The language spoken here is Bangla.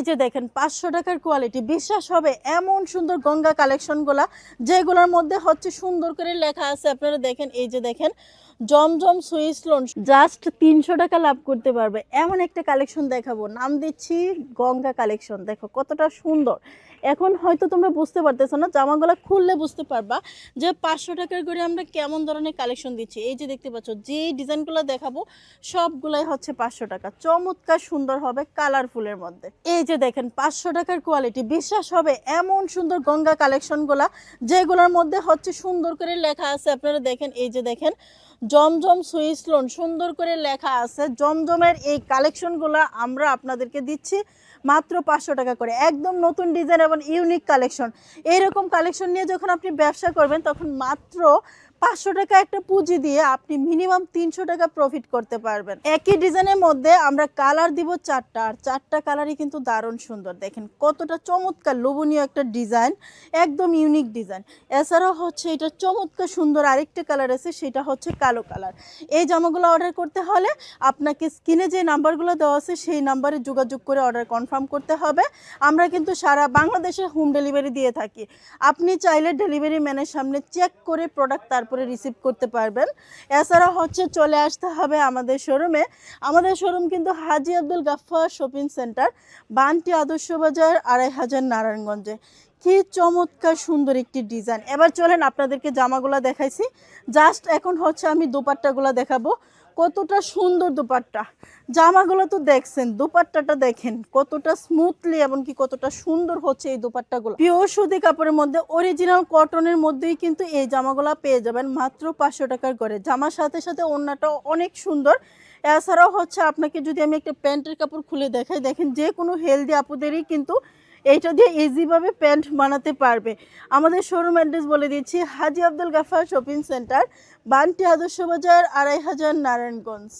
এই যে দেখেন, পাঁচশো টাকার কোয়ালিটি বিশ্বাস হবে, এমন সুন্দর গঙ্গা কালেকশনগুলা যেগুলোর মধ্যে হচ্ছে সুন্দর করে লেখা আছে। আপনারা দেখেন, এই যে দেখেন, জমজম সুইস লোন জাস্ট তিনশো টাকা লাভ করতে পারবে। এমন একটা কালেকশন দেখাবো। নাম দিচ্ছি গঙ্গা কালেকশন দেখো, কতটা সুন্দর। এখন হয়তো তোমরা বুঝতে পারতেছো না, জামাগুলো খুললে বুঝতে পারবা যে পাঁচশো টাকার করে আমরা কেমন ধরনের কালেকশন দিচ্ছি। এই যে দেখতে পাচ্ছ, যে ডিজাইনগুলো দেখাবো, সবগুলাই হচ্ছে পাঁচশো টাকা। চমৎকার সুন্দর হবে কালারফুলের মধ্যে। এই যে দেখেন পাঁচশো টাকার কোয়ালিটি বিশ্বাস হবে এমন সুন্দর গঙ্গা কালেকশনগুলা যেগুলোর মধ্যে হচ্ছে সুন্দর করে লেখা আছে। আপনারা দেখেন, এই যে দেখেন, জমজম সুইস লোন সুন্দর করে লেখা আছে। জমজমের এই কালেকশনগুলো আমরা আপনাদেরকে দিচ্ছি মাত্র পাঁচশো টাকা করে। একদম নতুন ডিজাইন এবং ইউনিক কালেকশন এইরকম কালেকশন নিয়ে যখন আপনি ব্যবসা করবেন, তখন মাত্র পাঁচশো টাকা একটা পুঁজি দিয়ে আপনি মিনিমাম তিনশো টাকা প্রফিট করতে পারবেন। একই ডিজাইনের মধ্যে আমরা কালার দিব চারটা, আর চারটা কালারই কিন্তু দারুণ সুন্দর। দেখেন কতটা চমৎকার লোভনীয় একটা ডিজাইন, একদম ইউনিক ডিজাইন। এছাড়াও হচ্ছে এটা চমৎকার সুন্দর আরেকটা কালার আছে, সেটা হচ্ছে কালো কালার এই জামাগুলো অর্ডার করতে হলে আপনাকে স্ক্রিনে যে নাম্বারগুলো দেওয়া আছে, সেই নাম্বারে যোগাযোগ করে অর্ডার কনফার্ম করতে হবে। আমরা কিন্তু সারা বাংলাদেশে হোম ডেলিভারি দিয়ে থাকি। আপনি চাইলে ডেলিভারি ম্যানের সামনে চেক করে প্রোডাক্ট তারপরে রিসিভ করতে পারবেন। এছাড়া হচ্ছে চলে আসতে হবে আমাদের শোরুমে আমাদের শোরুম কিন্তু হাজি আব্দুল গাফফার শপিং সেন্টার বানটি আদর্শ বাজার, আড়াই হাজার নারায়ণগঞ্জে। কি চমৎকার সুন্দর একটি ডিজাইন এবার চলেন আপনাদেরকে জামাগুলা দেখাইছি। জাস্ট এখন হচ্ছে আমি দুপাট্টাগুলো দেখাবো। কতটা সুন্দর দুপাট্টা। জামাগুলো তো দেখছেন, দুপাট্টাটা দেখেন, কতটা স্মুথলি এমনকি কতটা সুন্দর হচ্ছে এই দুপাট্টাগুলো। পিওর সুতি কাপড়ের মধ্যে অরিজিনাল কটনের মধ্যেই কিন্তু এই জামাগুলো পেয়ে যাবেন মাত্র পাঁচশো টাকার করে। জামার সাথে সাথে অন্যটা অনেক সুন্দর। এছাড়াও হচ্ছে আপনাকে যদি আমি একটা প্যান্টের কাপড় খুলে দেখাই, দেখেন যে কোনো হেলদি আপুদেরই কিন্তু এইটা দিয়ে ইজিভাবে প্যান্ট বানাতে পারবে। আমাদের শোরুম অ্যাড্রেস বলে দিচ্ছি, হাজি আব্দুল গাফার শপিং সেন্টার বানটি আদর্শ বাজার, আড়াই হাজার নারায়ণগঞ্জ।